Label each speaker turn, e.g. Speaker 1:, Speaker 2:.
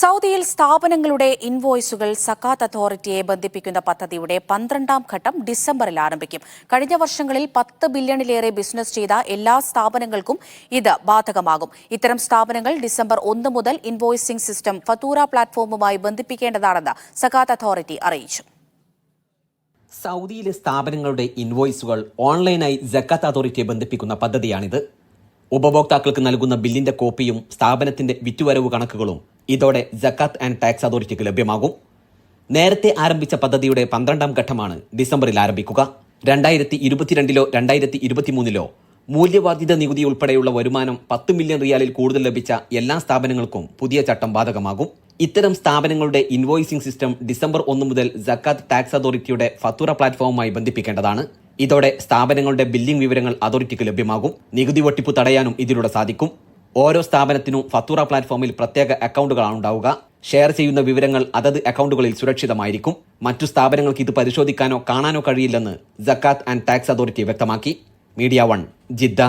Speaker 1: സൗദിയിൽ സ്ഥാപനങ്ങളുടെ ഇൻവോയ്സുകൾ സക്കാത്ത് അതോറിറ്റിയെ ബന്ധിപ്പിക്കുന്ന പദ്ധതിയുടെ പന്ത്രണ്ടാം ഘട്ടം ഡിസംബറിൽ ആരംഭിക്കും. കഴിഞ്ഞ വർഷങ്ങളിൽ പത്ത് ബില്യണിലേറെ ബിസിനസ് ചെയ്ത എല്ലാ സ്ഥാപനങ്ങൾക്കും ഇത് ബാധകമാകും. ഇത്തരം സ്ഥാപനങ്ങൾ ഡിസംബർ ഒന്ന് മുതൽ ഇൻവോയ്സിംഗ് സിസ്റ്റം ഫത്തൂറ പ്ലാറ്റ്ഫോമുമായി ബന്ധിപ്പിക്കേണ്ടതാണെന്ന് സക്കാത്ത് അതോറിറ്റി അറിയിച്ചു.
Speaker 2: സൗദിയിലെ സ്ഥാപനങ്ങളുടെ ഇൻവോയ്സുകൾ ഓൺലൈനായി സക്കാത്ത് അതോറിറ്റിയെ ബന്ധിപ്പിക്കുന്ന പദ്ധതിയാണിത്. ഉപഭോക്താക്കൾക്ക് നൽകുന്ന ബില്ലിന്റെ കോപ്പിയും സ്ഥാപനത്തിന്റെ വിറ്റുവരവ് കണക്കുകളും ഇതോടെ ജക്കാത്ത് ആൻഡ് ടാക്സ് അതോറിറ്റിക്ക് ലഭ്യമാകും. നേരത്തെ ആരംഭിച്ച പദ്ധതിയുടെ പന്ത്രണ്ടാം ഘട്ടമാണ് ഡിസംബറിൽ ആരംഭിക്കുക. രണ്ടായിരത്തി ഇരുപത്തിരണ്ടിലോ രണ്ടായിരത്തി ഇരുപത്തിമൂന്നിലോ മൂല്യവർദ്ധിത നികുതി ഉൾപ്പെടെയുള്ള വരുമാനം പത്ത് മില്യൺ റിയാലിൽ കൂടുതൽ ലഭിച്ച എല്ലാ സ്ഥാപനങ്ങൾക്കും പുതിയ ചട്ടം ബാധകമാകും. ഇത്തരം സ്ഥാപനങ്ങളുടെ ഇൻവോയ്സിംഗ് സിസ്റ്റം ഡിസംബർ ഒന്ന് മുതൽ ജക്കാത്ത് ടാക്സ് അതോറിറ്റിയുടെ ഫത്തുറ പ്ലാറ്റ്ഫോമുമായി ബന്ധിപ്പിക്കേണ്ടതാണ്. ഇതോടെ സ്ഥാപനങ്ങളുടെ ബില്ലിംഗ് വിവരങ്ങൾ അതോറിറ്റിക്ക് ലഭ്യമാകും. നികുതി വെട്ടിപ്പ് തടയാനും ഇതിലൂടെ സാധിക്കും. ഓരോ സ്ഥാപനത്തിനും ഫത്തൂറ പ്ലാറ്റ്ഫോമിൽ പ്രത്യേക അക്കൗണ്ടുകളാണ് ഉണ്ടാവുക. ഷെയർ ചെയ്യുന്ന വിവരങ്ങൾ അതത് അക്കൗണ്ടുകളിൽ സുരക്ഷിതമായിരിക്കും. മറ്റു സ്ഥാപനങ്ങൾക്ക് ഇത് പരിശോധിക്കാനോ കാണാനോ കഴിയില്ലെന്ന് ജക്കാത്ത് ആൻഡ് ടാക്സ് അതോറിറ്റി വ്യക്തമാക്കി. Media One Jeddah.